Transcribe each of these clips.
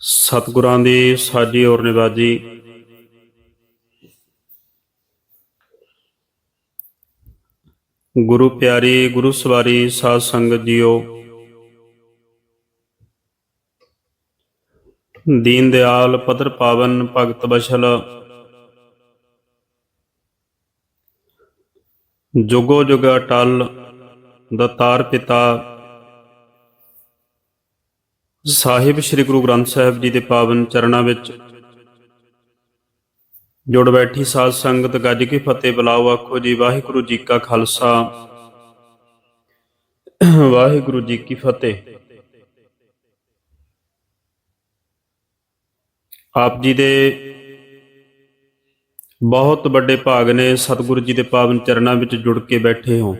ਸਤਿਗੁਰਾਂ ਦੀ ਸਾਜੀ ਔਰ ਨਿਵਾਜੀ। ਗੁਰੂ ਪਿਆਰੀ, ਗੁਰੂ ਸਵਾਰੀ ਸਾਧ ਸੰਗਤ ਜੀਓ। ਦੀਨ ਦਿਆਲ ਪਦਰ ਪਾਵਨ, ਭਗਤ ਬਸ਼ਲ ਜੁਗੋ ਜੁਗ ਅਟਲ ਦਤਾਰ ਪਿਤਾ। ਸਾਹਿਬ ਸ੍ਰੀ ਗੁਰੂ ਗ੍ਰੰਥ ਸਾਹਿਬ ਜੀ ਦੇ ਪਾਵਨ ਚਰਨਾਂ ਵਿੱਚ ਜੁੜ ਬੈਠੀ ਸਾਧ ਸੰਗਤ ਗੱਜ ਕੇ ਫਤਿਹ ਬੁਲਾਓ, ਆਖੋ ਜੀ, ਵਾਹਿਗੁਰੂ ਜੀ ਕਾ ਖਾਲਸਾ। ਵਾਹਿਗੁਰੂ ਜੀ ਕੀ ਫਤਿਹ। ਆਪ ਜੀ ਦੇ ਬਹੁਤ ਵੱਡੇ ਭਾਗ ਨੇ ਸਤਿਗੁਰੂ ਜੀ ਦੇ ਪਾਵਨ ਚਰਨਾਂ ਵਿੱਚ ਜੁੜ ਕੇ ਬੈਠੇ ਹੋ।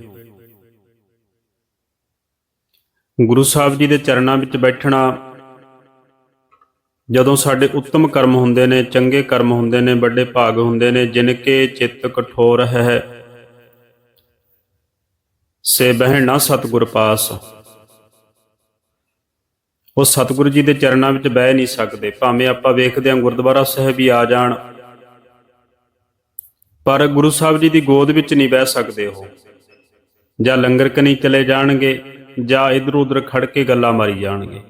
ਗੁਰੂ ਸਾਹਿਬ ਜੀ ਦੇ ਚਰਨਾਂ ਵਿੱਚ ਬੈਠਣਾ, ਜਦੋਂ ਸਾਡੇ ਉੱਤਮ ਕਰਮ ਹੁੰਦੇ ਨੇ, ਚੰਗੇ ਕਰਮ ਹੁੰਦੇ ਨੇ, ਵੱਡੇ ਭਾਗ ਹੁੰਦੇ ਨੇ, ਜਿਨ ਕੇ ਚਿੱਤ ਕਠੋਰ ਹੈ। ਸੇ ਬਹਿਣਾ ਸਤਿਗੁਰ ਪਾਸ। ਉਹ ਸਤਿਗੁਰੂ ਜੀ ਦੇ ਚਰਨਾਂ ਵਿੱਚ ਬਹਿ ਨਹੀਂ ਸਕਦੇ, ਭਾਵੇਂ ਆਪਾਂ ਵੇਖਦੇ ਹਾਂ ਗੁਰਦੁਆਰਾ ਸਾਹਿਬ ਹੀ ਆ ਜਾਣ। ਪਰ ਗੁਰੂ ਸਾਹਿਬ ਜੀ ਦੀ ਗੋਦ ਵਿੱਚ ਨਹੀਂ ਬਹਿ ਸਕਦੇ ਉਹ। ਜਾਂ ਲੰਗਰ ਕਨੀ ਚਲੇ ਜਾਣਗੇ। ਜਾਂ ਇਧਰ ਉਧਰ ਖੜ ਕੇ ਗੱਲਾਂ ਮਾਰੀ ਜਾਣਗੇ।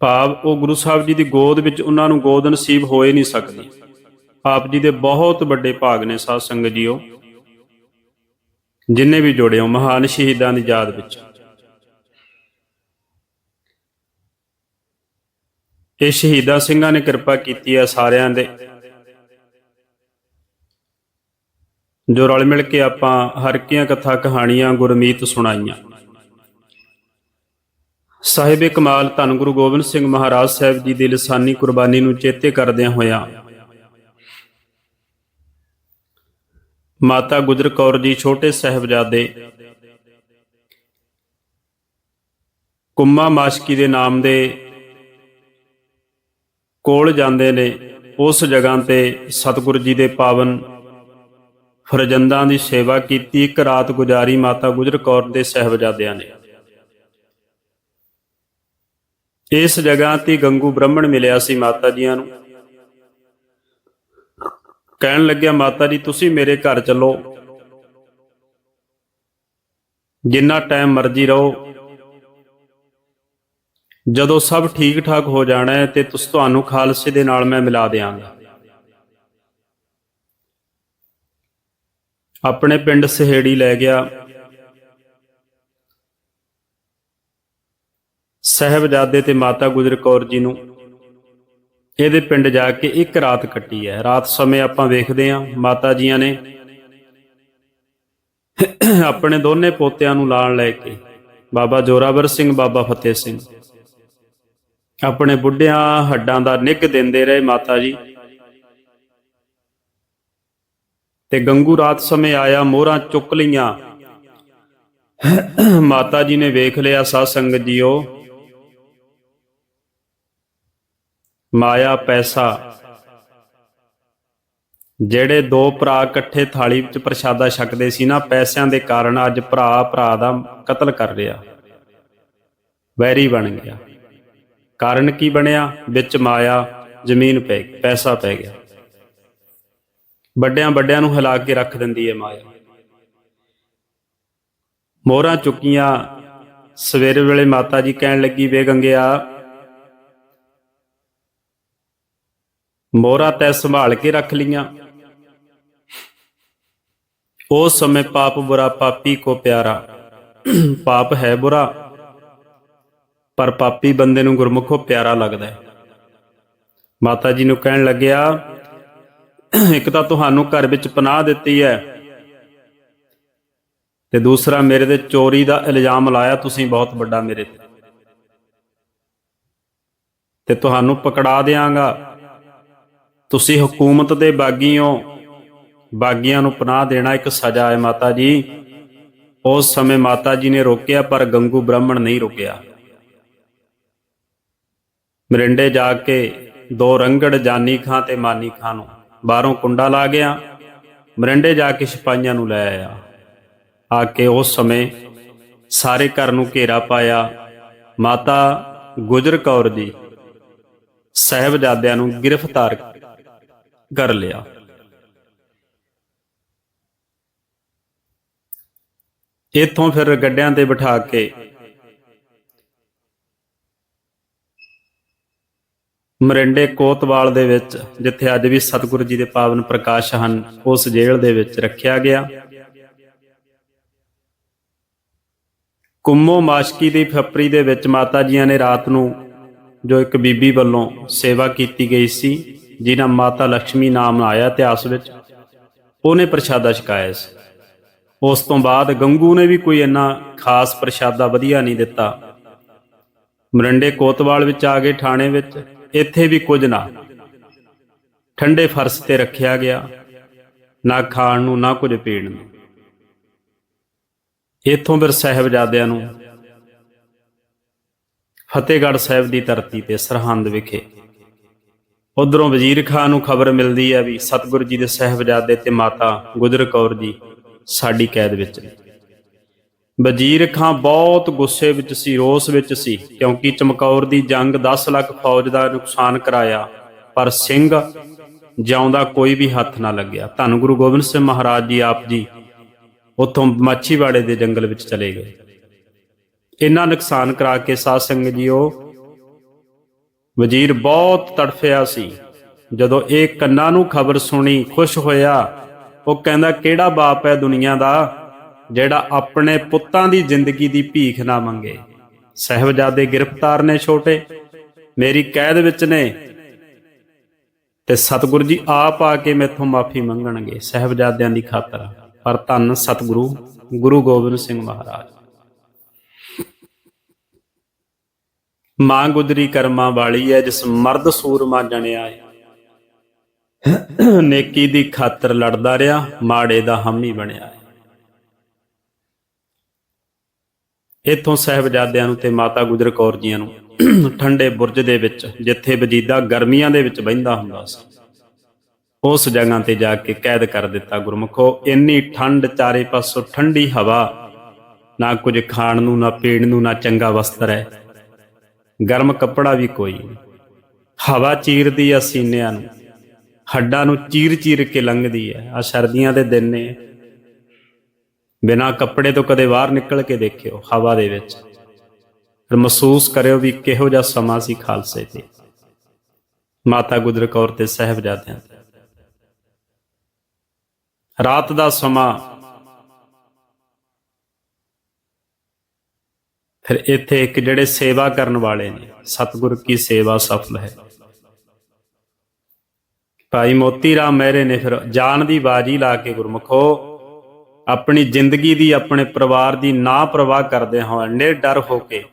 ਭਾਵ ਉਹ ਗੁਰੂ ਸਾਹਿਬ ਜੀ ਦੀ ਗੋਦ ਵਿੱਚ ਉਹਨਾਂ ਨੂੰ ਗੋਦ ਨਸੀਬ ਹੋਏ ਨਹੀਂ ਸਕਦੀ। ਆਪ ਜੀ ਦੇ ਬਹੁਤ ਵੱਡੇ ਭਾਗ ਨੇ ਸਾਧ ਸੰਗਤ ਜੀਓ। ਜਿੰਨੇ ਵੀ ਜੁੜੇ ਹੋ ਮਹਾਨ ਸ਼ਹੀਦਾਂ ਦੀ ਯਾਦ ਵਿੱਚ। ਇਹ ਸ਼ਹੀਦਾਂ ਸਿੰਘਾਂ ਨੇ ਕਿਰਪਾ ਕੀਤੀ ਹੈ ਸਾਰਿਆਂ ਦੇ। ਜੋ ਰਲ ਮਿਲ ਕੇ ਆਪਾਂ ਹਰ ਕੀਆਂ ਕਥਾ ਕਹਾਣੀਆਂ ਗੁਰਮੀਤ ਸੁਣਾਈਆਂ। ਸਾਹਿਬੇ ਕਮਾਲ ਧੰਨ ਗੁਰੂ ਗੋਬਿੰਦ ਸਿੰਘ ਮਹਾਰਾਜ ਸਾਹਿਬ ਜੀ ਦੀ ਲਸਾਨੀ ਕੁਰਬਾਨੀ ਨੂੰ ਚੇਤੇ ਕਰਦਿਆਂ ਹੋਇਆ। ਮਾਤਾ ਗੁਜਰ ਕੌਰ ਜੀ ਛੋਟੇ ਸਾਹਿਬਜ਼ਾਦੇ ਕੁੰਮਾ ਮਾਸ਼ਕੀ ਦੇ ਨਾਮ ਦੇ ਕੋਲ ਜਾਂਦੇ ਨੇ। ਉਸ ਜਗ੍ਹਾ ਤੇ ਸਤਿਗੁਰੂ ਜੀ ਦੇ ਪਾਵਨ ਫਰਜ਼ੰਦਾਂ ਦੀ ਸੇਵਾ ਕੀਤੀ। ਇੱਕ ਰਾਤ ਗੁਜ਼ਾਰੀ ਮਾਤਾ ਗੁਜਰ ਕੌਰ ਦੇ ਸਹਿਬਜ਼ਾਦਿਆਂ ਨੇ। ਇਸ ਜਗ੍ਹਾ ਤੇ ਗੰਗੂ ਬ੍ਰਾਹਮਣ ਮਿਲਿਆ ਸੀ ਮਾਤਾ ਜੀਆਂ ਨੂੰ। ਕਹਿਣ ਲੱਗਿਆ, ਮਾਤਾ ਜੀ, ਤੁਸੀਂ ਮੇਰੇ ਘਰ ਚੱਲੋ। ਜਿੰਨਾ ਟਾਈਮ ਮਰਜ਼ੀ ਰਹੋ। ਜਦੋਂ ਸਭ ਠੀਕ ਠਾਕ ਹੋ ਜਾਣਾ ਹੈ ਤੇ ਤੁਸ, ਤੁਹਾਨੂੰ ਖਾਲਸੇ ਦੇ ਨਾਲ ਮੈਂ ਮਿਲਾ ਦਿਆਂਗਾ। ਆਪਣੇ ਪਿੰਡ ਸਹੇੜੀ ਲੈ ਗਿਆ। ਸਹਿਬਜ਼ਾਦੇ ਤੇ ਮਾਤਾ ਗੁਜਰ ਕੌਰ ਜੀ ਨੂੰ। ਇਹਦੇ ਪਿੰਡ ਜਾ ਕੇ ਇੱਕ ਰਾਤ ਕੱਟੀ ਹੈ। ਰਾਤ ਸਮੇਂ ਆਪਾਂ ਵੇਖਦੇ ਹਾਂ, ਮਾਤਾ ਜੀਆਂ ਨੇ ਆਪਣੇ ਦੋਨੇ ਪੋਤਿਆਂ ਨੂੰ ਲਾਣ ਲੈ ਕੇ, ਬਾਬਾ ਜੋਰਾਵਰ ਸਿੰਘ, ਬਾਬਾ ਫਤਿਹ ਸਿੰਘ। ਆਪਣੇ ਬੁੱਢਿਆਂ ਹੱਡਾਂ ਦਾ ਨਿੱਘ ਦਿੰਦੇ ਰਹੇ ਮਾਤਾ ਜੀ। ਤੇ ਗੰਗੂ ਰਾਤ ਸਮੇਂ ਆਇਆ, ਮੋਹਰਾਂ ਚੁੱਕ ਲਈਆਂ। ਮਾਤਾ ਜੀ ਨੇ ਵੇਖ ਲਿਆ, ਸਾਧ ਸੰਗਤ ਜੀਓ ਮਾਇਆ ਪੈਸਾ। ਜਿਹੜੇ ਦੋ ਭਰਾ ਇਕੱਠੇ ਥਾਲੀ ਵਿੱਚ ਪ੍ਰਸ਼ਾਦਾ ਛਕਦੇ ਸੀ ਨਾ, ਪੈਸਿਆਂ ਦੇ ਕਾਰਨ ਅੱਜ ਭਰਾ ਭਰਾ ਦਾ ਕਤਲ ਕਰ ਰਿਹਾ। ਵੈਰੀ ਬਣ ਗਿਆ। ਕਾਰਨ ਕੀ ਬਣਿਆ? ਵਿੱਚ ਮਾਇਆ, ਜ਼ਮੀਨ ਪੈ ਗਈ, ਪੈਸਾ ਪੈ ਗਿਆ। ਵੱਡਿਆਂ ਵੱਡਿਆਂ ਨੂੰ ਹਿਲਾ ਕੇ ਰੱਖ ਦਿੰਦੀ ਹੈ ਮਾਇਆ। ਮੋਹਰਾਂ ਚੁੱਕੀਆਂ। ਸਵੇਰੇ ਵੇਲੇ ਮਾਤਾ ਜੀ ਕਹਿਣ ਲੱਗੀ ਵੇ ਗੰਗਿਆ ਮੋਹਰਾਂ ਤੈ ਸੰਭਾਲ ਕੇ ਰੱਖ ਲੀਆਂ ਉਸ ਸਮੇਂ ਪਾਪ ਬੁਰਾ ਪਾਪੀ ਕੋ ਪਿਆਰਾ। ਪਾਪ ਹੈ ਬੁਰਾ, ਪਰ ਪਾਪੀ ਬੰਦੇ ਨੂੰ ਗੁਰਮੁਖੋ ਪਿਆਰਾ ਲੱਗਦਾ ਹੈ। ਮਾਤਾ ਜੀ ਨੂੰ ਕਹਿਣ ਲੱਗਿਆ, ਇੱਕ ਤਾਂ ਤੁਹਾਨੂੰ ਘਰ ਵਿੱਚ ਪਨਾਹ ਦਿੱਤੀ ਹੈ ਤੇ ਦੂਸਰਾ, ਮੇਰੇ ਤੇ ਚੋਰੀ ਦਾ ਇਲਜ਼ਾਮ ਲਾਇਆ, ਤੁਸੀਂ ਬਹੁਤ ਵੱਡਾ ਮੇਰੇ ਤੇ। ਤੇ ਤੁਹਾਨੂੰ ਪਕੜਾ ਦੇਵਾਂਗਾ ਤੁਸੀਂ ਹਕੂਮਤ ਦੇ ਬਾਗੀ ਹੋ ਬਾਗੀਆਂ ਨੂੰ ਪਨਾਹ ਦੇਣਾ ਇੱਕ ਸਜ਼ਾ ਹੈ ਮਾਤਾ ਜੀ। ਉਸ ਸਮੇਂ ਮਾਤਾ ਜੀ ਨੇ ਰੋਕਿਆ, ਪਰ ਗੰਗੂ ਬ੍ਰਾਹਮਣ ਨਹੀਂ ਰੁਕਿਆ। ਮਰਿੰਡੇ ਜਾ ਕੇ ਦੋ ਰੰਗੜ ਜਾਨੀ ਖਾਂ ਤੇ ਮਾਨੀ ਖਾਂ ਨੂੰ ਬਾਹਰੋਂ ਕੁੰਡਾ ਲਾ ਗਿਆ। ਮਰਿੰਡੇ ਜਾ ਕੇ ਸਿਪਾਹੀਆਂ ਨੂੰ ਲੈ ਆਇਆ। ਆ ਕੇ ਉਸ ਸਮੇਂ ਸਾਰੇ ਘਰ ਨੂੰ ਘੇਰਾ ਪਾਇਆ। ਮਾਤਾ ਗੁਜਰ ਕੌਰ ਜੀ, ਸਹਿਬਜ਼ਾਦਿਆਂ ਨੂੰ ਗ੍ਰਿਫਤਾਰ ਕਰ ਲਿਆ। ਇੱਥੋਂ ਫਿਰ ਗੱਡਿਆਂ ਤੇ ਬਿਠਾ ਕੇ ਮਰਿੰਡੇ ਕੋਤਵਾਲ ਦੇ ਵਿੱਚ, ਜਿੱਥੇ ਅੱਜ ਵੀ ਸਤਿਗੁਰੂ ਜੀ ਦੇ ਪਾਵਨ ਪ੍ਰਕਾਸ਼ ਹਨ, ਉਸ ਜੇਲ੍ਹ ਦੇ ਵਿੱਚ ਰੱਖਿਆ ਗਿਆ। ਕੁੰਮੋ ਮਾਸ਼ਕੀ ਦੀ ਫੱਪਰੀ ਦੇ ਵਿੱਚ ਮਾਤਾ ਜੀਆਂ ਨੇ ਰਾਤ ਨੂੰ ਜੋ ਇੱਕ ਬੀਬੀ ਵੱਲੋਂ ਸੇਵਾ ਕੀਤੀ ਗਈ ਸੀ ਜਿਹਦਾ ਮਾਤਾ ਲక్ష్ਮੀ ਨਾਮ ਨਾਲ ਆਇਆ ਇਤਿਹਾਸ ਵਿੱਚ, ਉਹਨੇ ਪ੍ਰਸ਼ਾਦਾ ਛਕਾਇਆ ਸੀ। ਉਸ ਤੋਂ ਬਾਅਦ ਗੰਗੂ ਨੇ ਵੀ ਕੋਈ ਇੰਨਾ ਖਾਸ ਪ੍ਰਸ਼ਾਦਾ ਵਧੀਆ ਨਹੀਂ ਦਿੱਤਾ। ਮਰੰਡੇ ਕੋਤਵਾਲ ਵਿੱਚ ਆ ਗਏ ਥਾਣੇ ਵਿੱਚ, ਇੱਥੇ ਵੀ ਕੁਝ ਨਾ। ਠੰਡੇ ਫਰਸ਼ ਤੇ ਰੱਖਿਆ ਗਿਆ। ਨਾ ਖਾਣ ਨੂੰ, ਨਾ ਕੁਝ ਪੀਣ ਨੂੰ। ਇੱਥੋਂ ਫਿਰ ਸਾਹਿਬਜ਼ਾਦਿਆਂ ਨੂੰ ਫਤਿਹਗੜ੍ਹ ਸਾਹਿਬ ਦੀ ਧਰਤੀ ਤੇ ਸਰਹੰਦ ਵਿਖੇ ਉਧਰੋਂ ਵਜ਼ੀਰ ਖਾਨ ਨੂੰ ਖਬਰ ਮਿਲਦੀ ਹੈ ਵੀ ਸਤਿਗੁਰੂ ਜੀ ਦੇ ਸਾਹਿਬਜ਼ਾਦੇ ਤੇ ਮਾਤਾ ਗੁਜਰ ਕੌਰ ਜੀ ਸਾਡੀ ਕੈਦ ਵਿੱਚ ਨੇ। ਵਜ਼ੀਰ ਖਾਂ ਬਹੁਤ ਗੁੱਸੇ ਵਿੱਚ ਸੀ, ਰੋਸ ਵਿੱਚ ਸੀ, ਕਿਉਂਕਿ ਚਮਕੌਰ ਦੀ ਜੰਗ 10 ਲੱਖ ਫੌਜ ਦਾ ਨੁਕਸਾਨ ਕਰਾਇਆ, ਪਰ ਸਿੰਘ ਜਿਉਂਦਾ ਕੋਈ ਵੀ ਹੱਥ ਨਾ ਲੱਗਿਆ। ਧੰਨ ਗੁਰੂ ਗੋਬਿੰਦ ਸਿੰਘ ਮਹਾਰਾਜ ਜੀ ਆਪ ਜੀ ਉੱਥੋਂ ਮਾਛੀਵਾੜੇ ਦੇ ਜੰਗਲ ਵਿੱਚ ਚਲੇ ਗਏ। ਇੰਨਾ ਨੁਕਸਾਨ ਕਰਾ ਕੇ ਸਾਧ ਸੰਗਤ ਜੀਓ ਵਜ਼ੀਰ ਬਹੁਤ ਤੜਫਿਆ ਸੀ। ਜਦੋਂ ਇਹ ਕੰਨਾਂ ਨੂੰ ਖਬਰ ਸੁਣੀ, ਖੁਸ਼ ਹੋਇਆ, ਉਹ ਕਹਿੰਦਾ, ਕਿਹੜਾ ਬਾਪ ਹੈ ਦੁਨੀਆ ਦਾ ਜਿਹੜਾ ਆਪਣੇ ਪੁੱਤਾਂ ਦੀ ਜ਼ਿੰਦਗੀ ਦੀ ਭੀਖ ਨਾ ਮੰਗੇ? ਸਹਿਬਜ਼ਾਦੇ ਗ੍ਰਿਫਤਾਰ ਨੇ ਛੋਟੇ, ਮੇਰੀ ਕੈਦ ਵਿੱਚ ਨੇ। ਤੇ ਸਤਿਗੁਰੂ ਜੀ ਆਪ ਆ ਕੇ ਮੈਥੋਂ ਮਾਫੀ ਮੰਗਣਗੇ ਸਹਿਬਜ਼ਾਦਿਆਂ ਦੀ ਖਾਤਰ। ਪਰ ਧੰਨ ਸਤਿਗੁਰੂ, ਗੁਰੂ ਗੋਬਿੰਦ ਸਿੰਘ ਮਹਾਰਾਜ। ਮਾਂ ਗੁਜਰੀ ਕਰਮਾਂ ਵਾਲੀ ਹੈ ਜਿਸ ਮਰਦ ਸੂਰਮਾ ਜਣਿਆ ਹੈ ਨੇਕੀ ਦੀ ਖਾਤਰ ਲੜਦਾ ਰਿਹਾ, ਮਾੜੇ ਦਾ ਹਾਮੀ ਬਣਿਆ ਹੈ ਇੱਥੋਂ ਸਹਿਬਜ਼ਾਦਿਆਂ ਨੂੰ ਤੇ ਮਾਤਾ ਗੁਜਰ ਕੌਰ ਜੀਆਂ ਨੂੰ ਠੰਡੇ ਬੁਰਜ ਦੇ ਵਿੱਚ, ਜਿੱਥੇ ਵਜੀਦਾ ਗਰਮੀਆਂ ਦੇ ਵਿੱਚ ਬਹਿੰਦਾ ਹੁੰਦਾ ਸੀ। ਉਸ ਜਗ੍ਹਾ ਤੇ ਜਾ ਕੇ ਕੈਦ ਕਰ ਦਿੱਤਾ ਗੁਰਮਖੋ। ਇੰਨੀ ਠੰਡ ਚਾਰੇ ਪਾਸੋਂ ਠੰਡੀ ਹਵਾ, ਨਾ ਕੁਝ ਖਾਣ ਨੂੰ, ਨਾ ਪੀਣ ਨੂੰ, ਨਾ ਚੰਗਾ ਵਸਤਰ ਹੈ। ਗਰਮ ਕੱਪੜਾ ਵੀ ਕੋਈ। ਹਵਾ ਚੀਰਦੀ ਆ ਸੀਨਿਆਂ ਨੂੰ। ਹੱਡਾਂ ਨੂੰ ਚੀਰ-ਚੀਰ ਕੇ ਲੰਘਦੀ ਹੈ ਆ ਸਰਦੀਆਂ ਦੇ ਦਿਨ ਨੇ। ਬਿਨਾ ਕੱਪੜੇ ਤੋਂ ਕਦੇ ਬਾਹਰ ਨਿਕਲ ਕੇ ਦੇਖਿਓ ਹਵਾ ਦੇ ਵਿੱਚ। ਫਿਰ ਮਹਿਸੂਸ ਕਰਿਓ ਵੀ ਕਿਹੋ ਜਿਹਾ ਸਮਾਂ ਸੀ ਖਾਲਸੇ ਤੇ। ਮਾਤਾ ਗੁਜਰ ਕੌਰ ਤੇ ਸਹਿਬਜ਼ਾਦਿਆਂ ਰਾਤ ਦਾ ਸਮਾਂ ਫਿਰ ਇੱਥੇ ਇੱਕ ਜਿਹੜੇ ਸੇਵਾ ਕਰਨ ਵਾਲੇ ਨੇ, ਸਤਿਗੁਰ ਕੀ ਸੇਵਾ ਸਫਲ ਹੈ। ਭਾਈ ਮੋਤੀ ਰਾਮ ਮਹਿਰੇ ਨੇ ਫਿਰ ਜਾਨ ਦੀ ਬਾਜੀ ਲਾ ਕੇ ਗੁਰਮਖੋ, ਆਪਣੀ ਜ਼ਿੰਦਗੀ ਦੀ, ਆਪਣੇ ਪਰਿਵਾਰ ਦੀ ਨਾ ਪ੍ਰਵਾਹ ਕਰਦੇ ਹੋਏ ਨਿਰਡਰ ਹੋ ਕੇ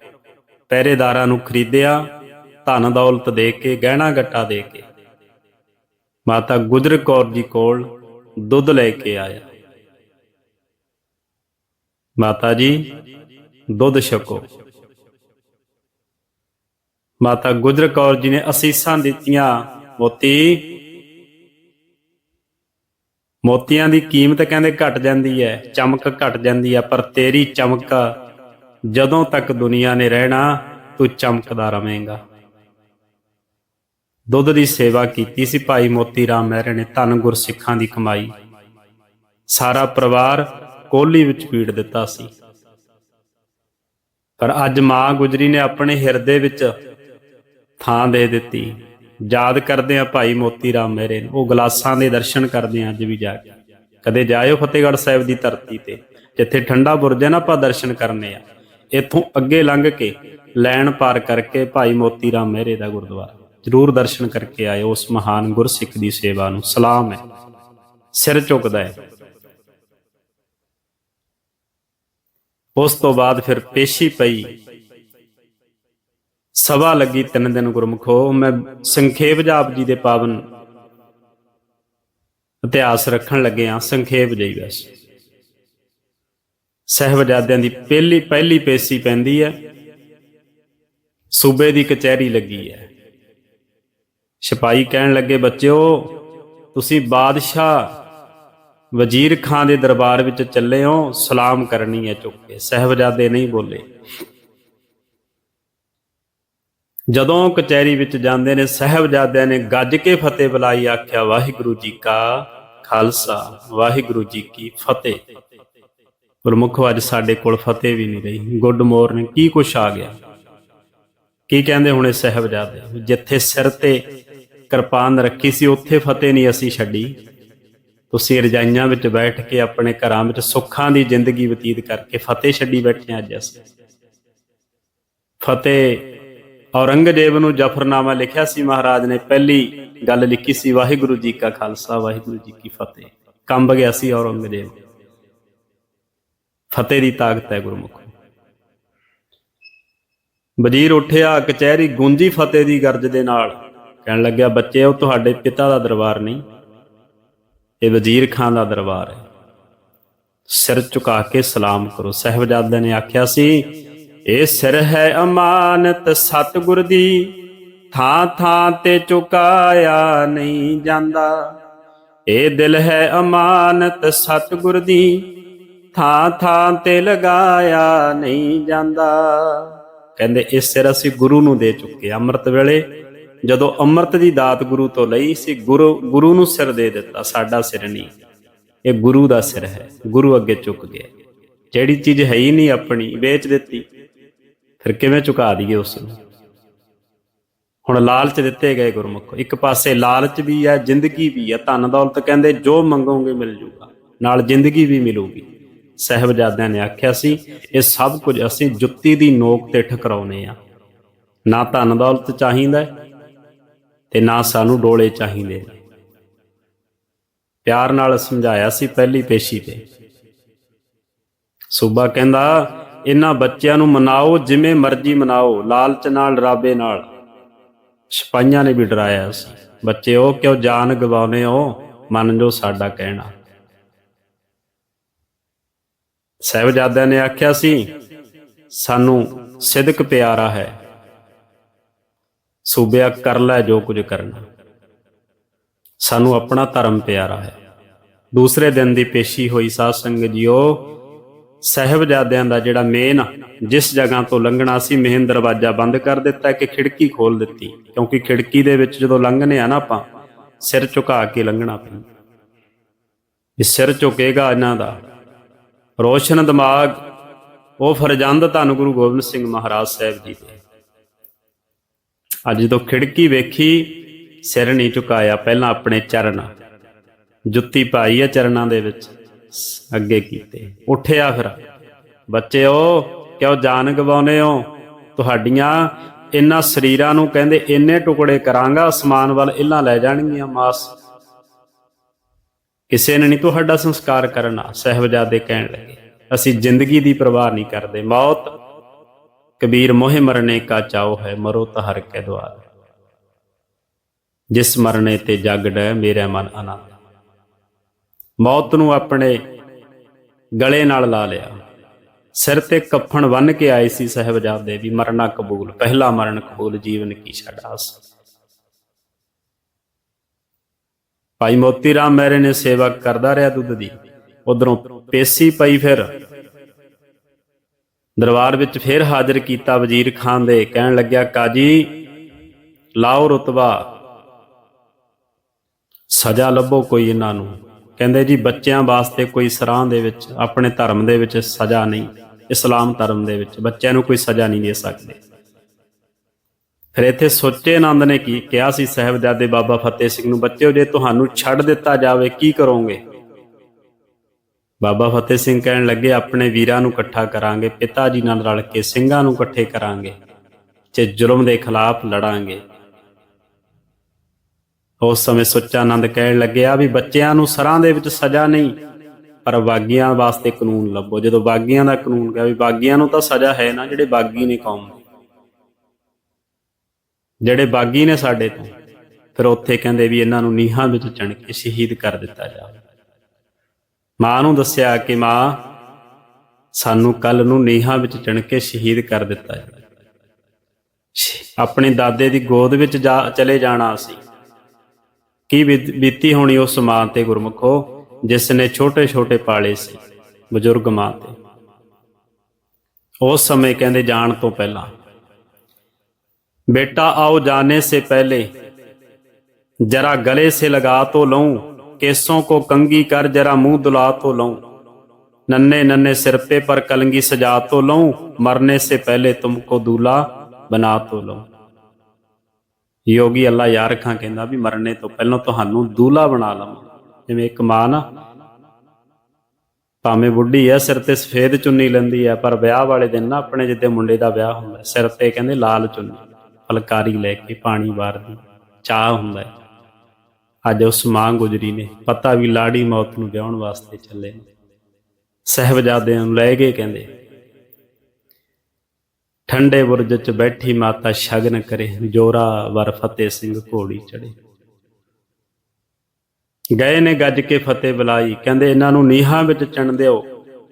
ਪਹਿਰੇਦਾਰਾਂ ਨੂੰ ਖਰੀਦਿਆ, ਧਨ ਦੌਲਤ ਦੇ ਕੇ, ਗਹਿਣਾ ਗੱਟਾ ਦੇ ਕੇ। ਮਾਤਾ ਗੁਜਰ ਕੌਰ ਜੀ ਕੋਲ ਦੁੱਧ ਲੈ ਕੇ ਆਇਆ। ਮਾਤਾ ਜੀ ਦੁੱਧ ਛਕੋ। ਮਾਤਾ ਗੁਜਰ ਕੌਰ ਜੀ ਨੇ ਅਸੀਸਾਂ ਦਿੱਤੀਆਂ, ਮੋਤੀ। ਮੋਤੀਆਂ ਦੀ ਕੀਮਤ ਕਹਿੰਦੇ ਘਟ ਜਾਂਦੀ ਹੈ, ਚਮਕ ਘਟ ਜਾਂਦੀ ਹੈ, ਪਰ ਤੇਰੀ ਚਮਕ ਜਦੋਂ ਤੱਕ ਦੁਨੀਆ ਨੇ ਰਹਿਣਾ, ਤੂੰ ਚਮਕਦਾ ਰਵੇਂਗਾ। ਦੁੱਧ ਦੀ ਸੇਵਾ ਕੀਤੀ ਸੀ ਭਾਈ ਮੋਤੀ ਰਾਮ ਮਹਿਰੇ ਨੇ, ਧੰਨ ਗੁਰਸਿੱਖਾਂ ਦੀ ਕਮਾਈ। ਸਾਰਾ ਪਰਿਵਾਰ ਕੋਲੀ ਵਿੱਚ ਪੀੜ ਦਿੱਤਾ ਸੀ। ਪਰ ਅੱਜ ਮਾਂ ਗੁਜਰੀ ਨੇ ਆਪਣੇ ਹਿਰਦੇ ਵਿੱਚ ਥਾਂ ਦੇ ਦਿੱਤੀ। ਯਾਦ ਕਰਦੇ ਆ ਭਾਈ ਮੋਤੀ ਰਾਮ ਮੇਰੇ ਨੂੰ। ਉਹ ਗਲਾਸਾਂ ਦੇ ਦਰਸ਼ਨ ਕਰਦੇ ਆ ਅੱਜ ਵੀ ਜਾ ਕੇ। ਕਦੇ ਜਾਇਓ ਫਤਿਹਗੜ੍ਹ ਸਾਹਿਬ ਦੀ ਧਰਤੀ ਤੇ। ਜਿੱਥੇ ਠੰਡਾ ਬੁਰਜ ਹੈ ਨਾ, ਆਪਾਂ ਦਰਸ਼ਨ ਕਰਨੇ ਆ। ਇੱਥੋਂ ਅੱਗੇ ਲੰਘ ਕੇ ਲੈਣ ਪਾਰ ਕਰਕੇ ਭਾਈ ਮੋਤੀ ਰਾਮ ਮਹਿਰੇ ਦਾ ਗੁਰਦੁਆਰਾ। ਜ਼ਰੂਰ ਦਰਸ਼ਨ ਕਰਕੇ ਆਇਓ ਉਸ ਮਹਾਨ ਗੁਰਸਿੱਖ ਦੀ ਸੇਵਾ ਨੂੰ। ਸਲਾਮ ਹੈ। ਸਿਰ ਝੁਕਦਾ ਹੈ। ਉਸ ਤੋਂ ਬਾਅਦ ਫਿਰ ਪੇਸ਼ੀ ਪਈ। ਸਭਾ ਲੱਗੀ ਤਿੰਨ ਦਿਨ ਗੁਰਮਖੋ ਮੈਂ ਸੰਖੇਪ ਜਾਪ ਜੀ ਦੇ ਪਾਵਨ ਇਤਿਹਾਸ ਰੱਖਣ ਲੱਗੇ ਆ ਸੰਖੇਪ ਜਈ ਬਸ। ਸਹਿਬਜ਼ਾਦਿਆਂ ਦੀ ਪਹਿਲੀ ਪਹਿਲੀ ਪੇਸ਼ੀ ਪੈਂਦੀ ਹੈ। ਸੂਬੇ ਦੀ ਕਚਹਿਰੀ ਲੱਗੀ ਹੈ। ਸਿਪਾਹੀ ਕਹਿਣ ਲੱਗੇ, ਬੱਚਿਓ, ਤੁਸੀਂ ਬਾਦਸ਼ਾਹ ਵਜ਼ੀਰ ਖਾਨ ਦੇ ਦਰਬਾਰ ਵਿੱਚ ਚੱਲੇ ਹੋ ਸਲਾਮ ਕਰਨੀ ਹੈ ਚੁੱਕ ਕੇ। ਸਹਿਬਜ਼ਾਦੇ ਨਹੀਂ ਬੋਲੇ। ਜਦੋਂ ਕਚਹਿਰੀ ਵਿੱਚ ਜਾਂਦੇ ਨੇ, ਸਹਿਬਜ਼ਾਦਿਆਂ ਨੇ ਗੱਜ ਕੇ ਫਤਿਹ ਬੁਲਾਈ, ਆਖਿਆ, ਵਾਹਿਗੁਰੂ ਜੀ ਕਾ ਖਾਲਸਾ, ਵਾਹਿਗੁਰੂ ਜੀ ਕੀ ਫਤਿਹ। ਗੁਰਮੁਖ ਅੱਜ ਸਾਡੇ ਕੋਲ ਫਤਿਹ ਵੀ ਨਹੀਂ ਰਹੀ। Good morning. ਕੀ ਕੁਛ ਆ ਗਿਆ? ਕੀ ਕਹਿੰਦੇ ਹੁਣੇ ਸਹਿਬਜ਼ਾਦੇ? ਜਿੱਥੇ ਸਿਰ ਤੇ ਕਿਰਪਾਨ ਰੱਖੀ ਸੀ, ਉੱਥੇ ਫਤਿਹ ਨਹੀਂ ਅਸੀਂ ਛੱਡੀ। ਤੁਸੀਂ ਰਜਾਈਆਂ ਵਿੱਚ ਬੈਠ ਕੇ ਆਪਣੇ ਘਰਾਂ ਵਿੱਚ ਸੁੱਖਾਂ ਦੀ ਜ਼ਿੰਦਗੀ ਬਤੀਤ ਕਰਕੇ ਫਤਿਹ ਛੱਡੀ ਬੈਠੇ ਹਾਂ ਅੱਜ ਅਸੀਂ। ਫਤਿਹ ਔਰੰਗਜ਼ੇਬ ਨੂੰ ਜਫਰਨਾਮਾ ਲਿਖਿਆ ਸੀ, ਮਹਾਰਾਜ ਨੇ ਪਹਿਲੀ ਗੱਲ ਲਿਖੀ ਸੀ, ਵਾਹਿਗੁਰੂ ਜੀ ਕਾ ਖਾਲਸਾ, ਵਾਹਿਗੁਰੂ ਜੀ ਕੀ ਫਤਿਹ। ਕੰਬ ਗਿਆ ਸੀ ਔਰੰਗਜ਼ੇਬ। ਫਤਿਹ ਦੀ ਤਾਕਤ ਹੈ ਗੁਰਮੁਖ। ਵਜ਼ੀਰ ਉੱਠਿਆ, ਕਚਹਿਰੀ ਗੂੰਜੀ ਫਤਿਹ ਦੀ ਗਰਜ ਦੇ ਨਾਲ। ਕਹਿਣ ਲੱਗਿਆ ਬੱਚੇ ਉਹ ਤੁਹਾਡੇ ਪਿਤਾ ਦਾ ਦਰਬਾਰ ਨਹੀਂ। ਇਹ ਵਜ਼ੀਰ ਖਾਨ ਦਾ ਦਰਬਾਰ ਹੈ। ਸਿਰ ਝੁਕਾ ਕੇ ਸਲਾਮ ਕਰੋ। ਸਹਿਬਜ਼ਾਦੇ ਨੇ ਆਖਿਆ ਸੀ, ਇਹ ਸਿਰ ਹੈ ਅਮਾਨਤ ਸਤਿਗੁਰ ਦੀ। ਥਾਂ ਥਾਂ ਤੇ ਚੁਕਾਇਆ ਨਹੀਂ ਜਾਂਦਾ। ਇਹ ਦਿਲ ਹੈ ਅਮਾਨਤ ਸਤਿਗੁਰ ਦੀ। ਥਾਂ ਥਾਂ ਤੇ ਲਗਾਇਆ ਨਹੀਂ ਜਾਂਦਾ। ਕਹਿੰਦੇ, ਇਸ ਸਿਰ ਅਸੀਂ ਗੁਰੂ ਨੂੰ ਦੇ ਚੁੱਕੇ ਅੰਮ੍ਰਿਤ ਵੇਲੇ ਜਦੋਂ ਅੰਮ੍ਰਿਤ ਦੀ ਦਾਤ ਗੁਰੂ ਤੋਂ ਲਈ ਸੀ, ਗੁਰੂ ਗੁਰੂ ਨੂੰ ਸਿਰ ਦੇ ਦਿੱਤਾ, ਸਾਡਾ ਸਿਰ ਨਹੀਂ। ਇਹ ਗੁਰੂ ਦਾ ਸਿਰ ਹੈ, ਗੁਰੂ ਅੱਗੇ ਝੁਕ ਗਿਆ। ਜਿਹੜੀ ਚੀਜ਼ ਹੈ ਹੀ ਨਹੀਂ ਆਪਣੀ, ਵੇਚ ਦਿੱਤੀ। ਫਿਰ ਕਿਵੇਂ ਝੁਕਾ ਦਈਏ ਉਸ ਨੂੰ? ਹੁਣ ਲਾਲਚ ਦਿੱਤੇ ਗਏ ਗੁਰਮੁਖ, ਇੱਕ ਪਾਸੇ ਲਾਲਚ ਵੀ ਹੈ, ਜ਼ਿੰਦਗੀ ਵੀ ਹੈ। ਧਨ ਦੌਲਤ ਕਹਿੰਦੇ, ਜੋ ਮੰਗੋਗੇ ਮਿਲ ਜੂਗਾ, ਨਾਲ ਜ਼ਿੰਦਗੀ ਵੀ ਮਿਲੂਗੀ। ਸਹਿਬਜ਼ਾਦਿਆਂ ਨੇ ਆਖਿਆ ਸੀ, ਇਹ ਸਭ ਕੁਝ ਅਸੀਂ ਜੁੱਤੀ ਦੀ ਨੋਕ ਤੇ ਠਕਰਾਉਨੇ ਆ। ਨਾ ਧਨ ਦੌਲਤ ਚਾਹੀਦਾ ਤੇ ਨਾ ਸਾਨੂੰ ਡੋਲੇ ਚਾਹੀਦੇ। ਪਿਆਰ ਨਾਲ ਸਮਝਾਇਆ ਸੀ ਪਹਿਲੀ ਪੇਸ਼ੀ ਤੇ। ਸੂਬਾ ਕਹਿੰਦਾ ਇਹਨਾਂ ਬੱਚਿਆਂ ਨੂੰ ਮਨਾਓ ਜਿਵੇਂ ਮਰਜ਼ੀ ਮਨਾਓ, ਲਾਲਚ ਨਾਲ, ਰਾਬੇ ਨਾਲ। ਸਿਪਾਹੀਆਂ ਨੇ ਵੀ ਡਰਾਇਆ ਸੀ। ਬੱਚੇ ਉਹ ਕਿਉਂ ਜਾਨ ਗਵਾਉਨੇ ਹੋ? ਮੰਨ ਜੋ ਸਾਡਾ ਕਹਿਣਾ। ਸਹਿਬਜ਼ਾਦਿਆਂ ਨੇ ਆਖਿਆ ਸੀ, ਸਾਨੂੰ ਸਿਦਕ ਪਿਆਰਾ ਹੈ। ਸੂਬਿਆ ਕਰ ਲੈ ਜੋ ਕੁਝ ਕਰਨਾ। ਸਾਨੂੰ ਆਪਣਾ ਧਰਮ ਪਿਆਰਾ ਹੈ। ਦੂਸਰੇ ਦਿਨ ਦੀ ਪੇਸ਼ੀ ਹੋਈ ਸਾਧ ਸੰਗਤ ਜੀਓ, ਸਹਿਬਜ਼ਾਦਿਆਂ ਦਾ ਜਿਹੜਾ ਮੇਨ ਜਿਸ ਜਗ੍ਹਾ ਤੋਂ ਲੰਘਣਾ ਸੀ, ਮੇਨ ਦਰਵਾਜ਼ਾ ਬੰਦ ਕਰ ਦਿੱਤਾ ਕਿ ਖਿੜਕੀ ਖੋਲ ਦਿੱਤੀ। ਕਿਉਂਕਿ ਖਿੜਕੀ ਦੇ ਵਿੱਚ ਜਦੋਂ ਲੰਘਨੇ ਆ ਨਾ ਆਪਾਂ, ਸਿਰ ਝੁਕਾ ਕੇ ਲੰਘਣਾ ਪੈਂਦਾ। ਇਹ ਸਿਰ ਝੁਕੇਗਾ ਇਹਨਾਂ ਦਾ। ਰੋਸ਼ਨ ਦਿਮਾਗ, ਉਹ ਫਰਜ਼ੰਦ ਧੰਨ ਗੁਰੂ ਗੋਬਿੰਦ ਸਿੰਘ ਮਹਾਰਾਜ ਸਾਹਿਬ ਜੀ ਦੇ। ਅੱਜ ਜਦੋਂ ਖਿੜਕੀ ਵੇਖੀ, ਸਿਰ ਨਹੀਂ ਝੁਕਾਇਆ, ਪਹਿਲਾਂ ਆਪਣੇ ਚਰਨ, ਜੁੱਤੀ ਪਾਈ ਆ ਚਰਨਾਂ ਦੇ ਵਿੱਚ ਅੱਗੇ ਕੀਤੇ। ਉੱਠਿਆ ਫਿਰ। ਬੱਚਿਓ, ਕਿਉਂ ਜਾਨ ਗਵਾਉਨੇ ਹੋ? ਤੁਹਾਡੀਆਂ ਇਹਨਾਂ ਸਰੀਰਾਂ ਨੂੰ ਕਹਿੰਦੇ, ਇੰਨੇ ਟੁਕੜੇ ਕਰਾਂਗਾ, ਅਸਮਾਨ ਵੱਲ ਇਲਾਂ ਲੈ ਜਾਣਗੀਆਂ, ਮਾਸ। ਕਿਸੇ ਨੇ ਨਹੀਂ ਤੁਹਾਡਾ ਸੰਸਕਾਰ ਕਰਨਾ, ਸਹਿਬਜ਼ਾਦੇ ਕਹਿਣ ਲੱਗੇ। ਅਸੀਂ ਜ਼ਿੰਦਗੀ ਦੀ ਪਰਵਾਹ ਨਹੀਂ ਕਰਦੇ। ਮੌਤ ਕਬੀਰ ਮੋਹਿ ਮਰਨੇ ਕਾ ਚਾਉ ਹੈ, ਮਰੋ ਤਹਰ ਕੇ ਦੁਆਰ। ਜਿਸ ਮਰਨੇ ਤੇ ਜਗ ਡੈ, ਮੇਰਾ ਮਨ ਆਨੰਦ ਮੌਤ ਨੂੰ ਆਪਣੇ ਗਲੇ ਨਾਲ ਲਾ ਲਿਆ। ਸਿਰ ਤੇ ਕਫਨ ਬੰਨ ਕੇ ਆਏ ਸੀ ਸਹਿਬਜ਼ਾਦੇ ਵੀ ਮਰਨਾ ਕਬੂਲ, ਪਹਿਲਾ ਮਰਨ ਕਬੂਲ ਜੀਵਨ ਕੀ ਛੜਾਸ ਭਾਈ ਮੋਤੀ ਰਾਮ ਮੇਰੇ ਨੇ ਸੇਵਾ ਕਰਦਾ ਰਿਹਾ ਦੁੱਧ ਦੀ। ਉਧਰੋਂ ਪੇਸੀ ਪਈ ਫਿਰ ਦਰਬਾਰ ਵਿੱਚ ਫਿਰ ਹਾਜ਼ਰ ਕੀਤਾ ਵਜ਼ੀਰ ਖਾਨ ਦੇ। ਕਹਿਣ ਲੱਗਿਆ, ਕਾਜੀ, ਲਾਓ ਰਤਬਾ। ਸਜ਼ਾ ਲੱਭੋ ਕੋਈ ਇਹਨਾਂ ਨੂੰ। ਕਹਿੰਦੇ, ਜੀ, ਬੱਚਿਆਂ ਵਾਸਤੇ ਕੋਈ ਸਰਾਂ ਦੇ ਵਿੱਚ, ਆਪਣੇ ਧਰਮ ਦੇ ਵਿੱਚ ਸਜ਼ਾ ਨਹੀਂ, ਇਸਲਾਮ ਧਰਮ ਦੇ ਵਿੱਚ। ਬੱਚਿਆਂ ਨੂੰ ਕੋਈ ਸਜ਼ਾ ਨਹੀਂ ਦੇ ਸਕਦੇ। ਫਿਰ ਇੱਥੇ ਸੋਚੇ ਆਨੰਦ ਨੇ ਕੀ ਕਿਹਾ ਸੀ, ਸਹਿਬਜ਼ਾਦੇ ਬਾਬਾ ਫਤਿਹ ਸਿੰਘ ਨੂੰ, ਬੱਚਿਓ, ਜੇ ਤੁਹਾਨੂੰ ਛੱਡ ਦਿੱਤਾ ਜਾਵੇ, ਕੀ ਕਰੋਗੇ ਬਾਬਾ ਫਤਿਹ ਸਿੰਘ ਕਹਿਣ ਲੱਗੇ, ਆਪਣੇ ਵੀਰਾਂ ਨੂੰ ਇਕੱਠਾ ਕਰਾਂਗੇ, ਪਿਤਾ ਜੀ ਨਾਲ ਰਲ ਕੇ ਸਿੰਘਾਂ ਨੂੰ ਇਕੱਠੇ ਕਰਾਂਗੇ ਤੇ ਜ਼ੁਲਮ ਦੇ ਖਿਲਾਫ ਲੜਾਂਗੇ। ਉਸ ਸਮੇਂ ਸੁੱਚਾ ਆਨੰਦ ਕਹਿਣ ਲੱਗਿਆ ਵੀ ਬੱਚਿਆਂ ਨੂੰ ਸਰਾਂ ਦੇ ਵਿੱਚ ਸਜ਼ਾ ਨਹੀਂ, ਪਰ ਬਾਗੀਆਂ ਵਾਸਤੇ ਕਾਨੂੰਨ ਲੱਭੋ। ਜਦੋਂ ਬਾਗੀਆਂ ਦਾ ਕਾਨੂੰਨ ਗਿਆ, ਵੀ ਬਾਗੀਆਂ ਨੂੰ ਤਾਂ ਸਜ਼ਾ ਹੈ ਨਾ, ਜਿਹੜੇ ਬਾਗੀ ਨੇ ਕੌਮ ਜਿਹੜੇ ਬਾਗੀ ਨੇ ਸਾਡੇ ਤੋਂ, ਫਿਰ ਉੱਥੇ ਕਹਿੰਦੇ ਵੀ ਇਹਨਾਂ ਨੂੰ ਨੀਹਾਂ ਵਿੱਚ ਚਣ ਕੇ ਸ਼ਹੀਦ ਕਰ ਦਿੱਤਾ ਜਾਵੇ। ਮਾਂ ਨੂੰ ਦੱਸਿਆ ਕਿ ਮਾਂ ਸਾਨੂੰ ਕੱਲ ਨੂੰ ਨੀਹਾਂ ਵਿੱਚ ਚਣ ਕੇ ਸ਼ਹੀਦ ਕਰ ਦਿੱਤਾ ਜਾਵੇ ਆਪਣੇ ਦਾਦੇ ਦੀ ਗੋਦ ਵਿੱਚ ਜਾ ਚਲੇ ਜਾਣਾ ਸੀ ਕੀ ਬੀਤ- ਬੀਤੀ ਹੋਣੀ ਉਸ ਮਾਂ ਤੇ ਗੁਰਮੁਖੋ ਜਿਸ ਨੇ ਛੋਟੇ ਛੋਟੇ ਪਾਲੇ ਸੀ ਬਜ਼ੁਰਗ ਮਾਂ ਤੇ ਉਸ ਸਮੇਂ ਕਹਿੰਦੇ ਜਾਣ ਤੋਂ ਪਹਿਲਾਂ बेटा आओ जाने से पहले जरा गले से लगा तो लऊं केसों को कंगी कर जरा मुंह दुला तो लऊं नन्हे नन्हे सिर पे पर कलंगी सजा तो लऊं मरने से पहले तुमको दूल्हा बना तो लऊं ਯੋਗੀ ਅੱਲਾ ਯਾਰ ਖਾਂ ਕਹਿੰਦਾ ਵੀ ਮਰਨੇ ਤੋਂ ਪਹਿਲਾਂ ਤੁਹਾਨੂੰ ਦੂਲਾ ਬਣਾ ਲਵਾਂ ਜਿਵੇਂ ਇੱਕ ਮਾਂ ਨਾ ਭਾਵੇਂ ਬੁੱਢੀ ਐ ਸਿਰ ਤੇ ਸਫੇਦ ਚੁੰਨੀ ਲੈਂਦੀ ਐ ਪਰ ਵਿਆਹ ਵਾਲੇ ਦਿਨ ਨਾ ਆਪਣੇ ਜਿੱਦੇ ਮੁੰਡੇ ਦਾ ਵਿਆਹ ਹੁੰਦਾ ਸਿਰ ਤੇ ਕਹਿੰਦੇ ਲਾਲ ਚੁੰਨੀ ਫਲਕਾਰੀ ਲੈ ਕੇ ਪਾਣੀ ਵਾਰਦੀ ਚਾਹ ਹੁੰਦਾ ਹੈ ਅੱਜ ਉਸ ਮਾਂ ਗੁਜਰੀ ਨੇ ਪਤਾ ਵੀ ਲਾੜੀ ਮੌਤ ਨੂੰ ਵਿਆਹਣ ਵਾਸਤੇ ਚੱਲੇ ਨੇ। ਸਹਿਬਜ਼ਾਦਿਆਂ ਨੂੰ ਲੈ ਗਏ ਕਹਿੰਦੇ, ਠੰਡੇ ਬੁਰਜ 'ਚ ਬੈਠੀ ਮਾਤਾ ਸ਼ਗਨ ਕਰੇ, ਜੋਰਾ ਵਰ ਫਤਿਹ ਸਿੰਘ ਘੋੜੀ ਚੜੇ ਗਏ ਨੇ ਗੱਜ ਕੇ ਫਤਿਹ ਬੁਲਾਈ, ਕਹਿੰਦੇ, ਇਹਨਾਂ ਨੂੰ ਨੀਹਾਂ ਵਿੱਚ ਚਣ ਦਿਓ।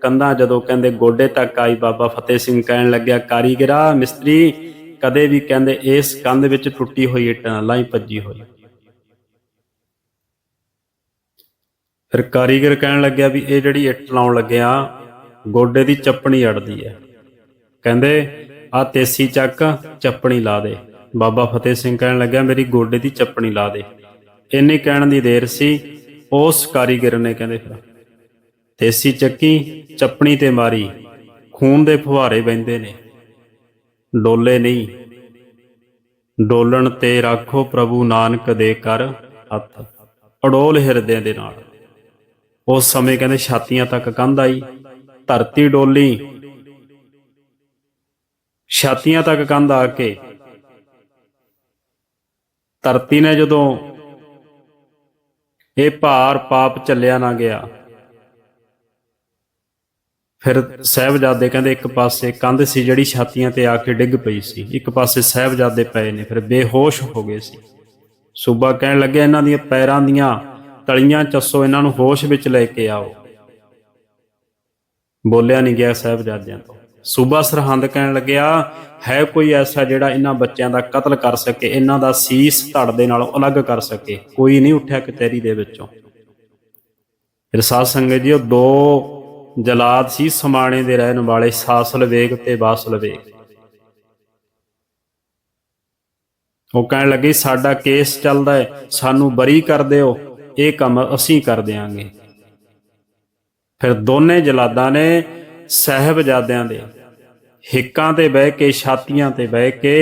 ਕੰਧਾਂ ਜਦੋਂ ਕਹਿੰਦੇ, ਗੋਡੇ ਤੱਕ ਆਈ ਬਾਬਾ ਫਤਿਹ ਸਿੰਘ ਕਹਿਣ ਲੱਗਿਆ, ਕਾਰੀਗਰਾ, ਮਿਸਤਰੀ, ਕਦੇ ਵੀ ਕਹਿੰਦੇ, ਇਸ ਕੰਧ ਵਿੱਚ ਟੁੱਟੀ ਹੋਈ ਇੱਟ ਨਾ ਹੀ ਭੱਜੀ ਹੋਈ। ਫਿਰ ਕਾਰੀਗਰ ਕਹਿਣ ਲੱਗਿਆ ਵੀ ਇਹ ਜਿਹੜੀ ਇੱਟ ਲਾਉਣ ਲੱਗਿਆ ਗੋਡੇ ਦੀ ਚੱਪਣੀ ਅੜਦੀ ਹੈ ਕਹਿੰਦੇ ਆ ਤੇਸੀ ਚੱਕ, ਚੱਪਣੀ ਲਾ ਦੇ। ਬਾਬਾ ਫਤਿਹ ਸਿੰਘ ਕਹਿਣ ਲੱਗਿਆ, ਮੇਰੀ ਗੋਡੇ ਦੀ ਚੱਪਣੀ ਲਾ ਦੇ। ਇੰਨੇ ਕਹਿਣ ਦੀ ਦੇਰ ਸੀ, ਉਸ ਕਾਰੀਗਰ ਨੇ ਕਹਿੰਦੇ ਫਿਰ ਤੇਸੀ ਚੱਕੀ, ਚੱਪਣੀ ਤੇ ਮਾਰੀ, ਖੂਨ ਦੇ ਫੁਹਾਰੇ ਵਹਿੰਦੇ ਨੇ। ਡੋਲੇ ਨਹੀਂ। ਡੋਲਣ ਤੇ ਰੱਖੋ ਪ੍ਰਭੂ ਨਾਨਕ ਦੇ ਕਰ ਹੱਥ। ਅਡੋਲ ਹਿਰਦੇ ਦੇ ਨਾਲ। ਉਸ ਸਮੇਂ ਕਹਿੰਦੇ ਛਾਤੀਆਂ ਤੱਕ ਕੰਧ ਆਈ, ਧਰਤੀ ਡੋਲੀ। ਛਾਤੀਆਂ ਤੱਕ ਕੰਧ ਆ ਕੇ ਧਰਤੀ ਨੇ ਜਦੋਂ ਇਹ ਭਾਰ ਪਾਪ ਚੱਲਿਆ ਨਾ ਗਿਆ, ਫਿਰ ਸਹਿਬਜ਼ਾਦੇ ਕਹਿੰਦੇ ਇੱਕ ਪਾਸੇ ਕੰਧ ਸੀ ਜਿਹੜੀ ਛਾਤੀਆਂ ਤੇ ਆ ਕੇ ਡਿੱਗ ਪਈ ਸੀ, ਇੱਕ ਪਾਸੇ ਸਹਿਬਜ਼ਾਦੇ ਪਏ ਨੇ, ਫਿਰ ਬੇਹੋਸ਼ ਹੋ ਗਏ ਸੀ। ਸੂਬਾ ਕਹਿਣ ਲੱਗਿਆ ਇਹਨਾਂ ਦੀਆਂ ਪੈਰਾਂ ਦੀਆਂ ਤਲੀਆਂ ਚੱਸੋ ਇਹਨਾਂ ਨੂੰ ਹੋਸ਼ ਵਿੱਚ ਲੈ ਕੇ ਆਓ। ਬੋਲਿਆ ਨਹੀਂ ਗਿਆ ਸਹਿਬਜ਼ਾਦਿਆਂ ਤੋਂ। ਸੂਬਾ ਸਰਹੰਦ ਕਹਿਣ ਲੱਗਿਆ, ਹੈ ਕੋਈ ਐਸਾ ਜਿਹੜਾ ਇਹਨਾਂ ਬੱਚਿਆਂ ਦਾ ਕਤਲ ਕਰ ਸਕੇ, ਇਹਨਾਂ ਦਾ ਸੀਸ ਧੜ ਦੇ ਨਾਲੋਂ ਅਲੱਗ ਕਰ ਸਕੇ? ਕੋਈ ਨਹੀਂ ਉੱਠਿਆ ਕਚਹਿਰੀ ਦੇ ਵਿੱਚੋਂ। ਫਿਰ ਸਾਧ ਸੰਗਤ ਜੀ ਉਹ ਦੋ ਜਲਾਦ ਸੀ ਸਮਾਣੇ ਦੇ ਰਹਿਣ ਵਾਲੇ, ਸਾਸਲ ਵੇਗ ਤੇ ਬਾਸਲ ਵੇਗ। ਉਹ ਕਹਿਣ ਲੱਗੇ, ਸਾਡਾ ਕੇਸ ਚੱਲਦਾ ਹੈ, ਸਾਨੂੰ ਬਰੀ ਕਰ ਦਿਓ। ਇਹ ਕੰਮ ਅਸੀਂ ਕਰ ਦਿਆਂਗੇ। ਫਿਰ ਦੋਨੇ ਜਲਾਦਾਂ ਨੇ ਸਹਿਬਜ਼ਾਦਿਆਂ ਦੇ ਹਿੱਕਾਂ ਤੇ ਬਹਿ ਕੇ, ਛਾਤੀਆਂ ਤੇ ਬਹਿ ਕੇ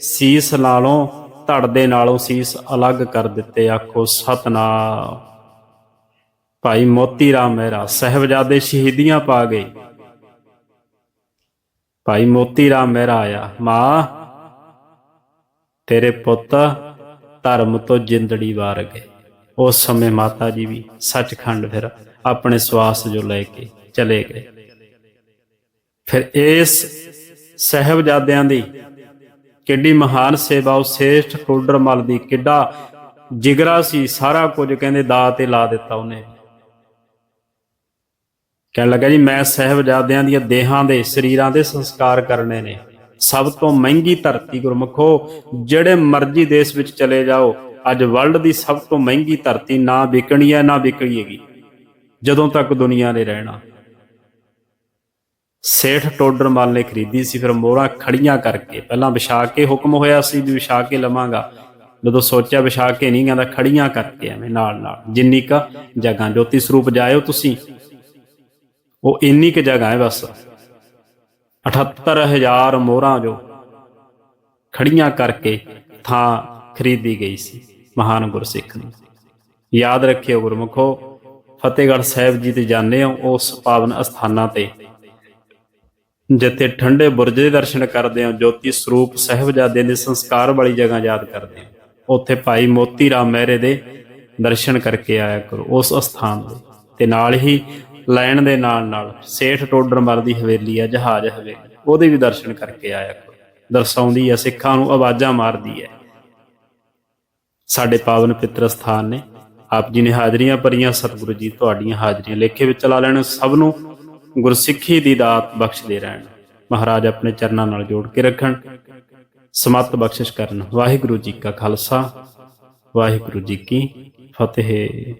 ਸੀਸ ਨਾਲੋਂ ਧੜ ਦੇ ਨਾਲੋਂ ਸੀਸ ਅਲੱਗ ਕਰ ਦਿੱਤੇ। ਆਖੋ, ਸਤਨਾਮ। ਭਾਈ ਮੋਤੀ ਰਾਮ ਮਹਿਰਾ, ਸਹਿਬਜ਼ਾਦੇ ਸ਼ਹੀਦੀਆਂ ਪਾ ਗਏ। ਭਾਈ ਮੋਤੀ ਰਾਮ ਮਹਿਰਾ ਆਇਆ, ਮਾਂ, ਤੇਰੇ ਪੁੱਤ ਧਰਮ ਤੋਂ ਜਿੰਦੜੀ ਵਾਰ ਗਏ। ਉਸ ਸਮੇਂ ਮਾਤਾ ਜੀ ਵੀ ਸੱਚਖੰਡ ਫਿਰ ਆਪਣੇ ਸਵਾਸ ਜੋ ਲੈ ਕੇ ਚਲੇ ਗਏ। ਫਿਰ ਇਸ ਸਹਿਬਜ਼ਾਦਿਆਂ ਦੀ ਕਿੱਡੀ ਮਹਾਨ ਸੇਵਾ, ਉਹ ਸੇਠ ਟੋਡਰਮਲ ਦੀ ਕਿੱਡਾ ਜਿਗਰਾ ਸੀ, ਸਾਰਾ ਕੁਝ ਕਹਿੰਦੇ ਦਾ ਤੇ ਲਾ ਦਿੱਤਾ ਉਹਨੇ। ਕਹਿਣ ਲੱਗਾ ਜੀ, ਮੈਂ ਸਹਿਬਜ਼ਾਦਿਆਂ ਦੀਆਂ ਦੇਹਾਂ ਦੇ, ਸਰੀਰਾਂ ਦੇ ਸੰਸਕਾਰ ਕਰਨੇ ਨੇ। ਸਭ ਤੋਂ ਮਹਿੰਗੀ ਧਰਤੀ ਗੁਰਮਖੋ, ਜਿਹੜੇ ਮਰਜ਼ੀ ਦੇਸ਼ ਵਿੱਚ ਚਲੇ ਜਾਓ ਅੱਜ ਵਰਲਡ ਦੀ ਸਭ ਤੋਂ ਮਹਿੰਗੀ ਧਰਤੀ ਨਾ ਵਿਕਣੀ ਹੈ, ਨਾ ਵਿਕਣੀਏਗੀ ਜਦੋਂ ਤੱਕ ਦੁਨੀਆ ਨੇ ਰਹਿਣਾ। ਸੇਠ ਟੋਡਰਮਲ ਨੇ ਖਰੀਦੀ ਸੀ, ਫਿਰ ਮੋਹਰਾਂ ਖੜੀਆਂ ਕਰਕੇ। ਪਹਿਲਾਂ ਵਿਛਾ ਕੇ ਹੁਕਮ ਹੋਇਆ ਸੀ ਵੀ ਵਿਛਾ ਕੇ ਲਵਾਂਗਾ। ਜਦੋਂ ਸੋਚਿਆ ਵਿਛਾ ਕੇ ਨਹੀਂ, ਕਹਿੰਦਾ ਖੜੀਆਂ ਕਰਕੇ ਐਵੇਂ ਨਾਲ ਨਾਲ। ਜਿੰਨੀ ਕ ਜਗ੍ਹਾ ਜੋਤੀ ਸਰੂਪ ਜਾਇਓ ਤੁਸੀਂ, ਉਹ ਇੰਨੀ ਕ ਜਗ੍ਹਾ ਹੈ ਬਸ। 78000 ਮੋਹਰਾਂ ਜੋ ਖੜੀਆਂ ਕਰਕੇ ਥਾਂ ਖਰੀਦੀ ਗਈ ਸੀ ਮਹਾਨ ਗੁਰਸਿੱਖ ਨੇ। ਯਾਦ ਰੱਖਿਓ ਗੁਰਮੁਖੋ, ਫਤਿਹਗੜ੍ਹ ਸਾਹਿਬ ਜੀ ਤੇ ਜਾਂਦੇ ਹੋ ਉਸ ਪਾਵਨ ਅਸਥਾਨਾਂ ਤੇ। ਜਿੱਥੇ ਠੰਡੇ ਬੁਰਜ ਦੇ ਦਰਸ਼ਨ ਕਰਦੇ ਹੋ, ਜੋਤੀ ਸਰੂਪ ਸਹਿਬਜ਼ਾਦੇ ਦੇ ਸੰਸਕਾਰ ਵਾਲੀ ਜਗ੍ਹਾ ਯਾਦ ਕਰਦੇ ਹੋ। ਉੱਥੇ ਭਾਈ ਮੋਤੀ ਰਾਮ ਮਹਿਰੇ ਦੇ ਦਰਸ਼ਨ ਕਰਕੇ ਆਇਆ ਕਰੋ ਉਸ ਅਸਥਾਨ ਦੇ ਤੇ ਨਾਲ ਹੀ ਲੈਣ ਦੇ ਨਾਲ ਨਾਲ ਸੇਠ ਟੋਡਰਮਲ ਦੀ ਹਵੇਲੀ ਆ, ਜਹਾਜ਼ ਹਵੇਲੀ, ਉਹਦੇ ਵੀ ਦਰਸ਼ਨ ਕਰਕੇ ਆਇਆ ਕਰੋ। ਦਰਸਾਉਂਦੀ ਹੈ ਸਿੱਖਾਂ ਨੂੰ ਆਵਾਜ਼ਾਂ ਮਾਰਦੀ ਹੈ। ਸਾਡੇ ਪਾਵਨ ਪਿੱਤਰ ਸਥਾਨ ਨੇ। ਆਪ ਜੀ ਨੇ ਹਾਜ਼ਰੀਆਂ ਭਰੀਆਂ, ਸਤਿਗੁਰੂ ਜੀ ਤੁਹਾਡੀਆਂ ਹਾਜ਼ਰੀਆਂ ਲੇਖੇ ਵਿੱਚ ਲਾ ਲੈਣ, ਸਭ ਨੂੰ ਗੁਰਸਿੱਖੀ ਦੀ ਦਾਤ ਬਖਸ਼ਦੇ ਰਹਿਣ। ਮਹਾਰਾਜ ਆਪਣੇ ਚਰਨਾਂ ਨਾਲ ਜੋੜ ਕੇ ਰੱਖਣ ਸਮਤ ਬਖਸ਼ਿਸ਼ ਕਰਨ। ਵਾਹਿਗੁਰੂ ਜੀ ਕਾ ਖਾਲਸਾ, ਵਾਹਿਗੁਰੂ ਜੀ ਕੀ ਫਤਿਹ।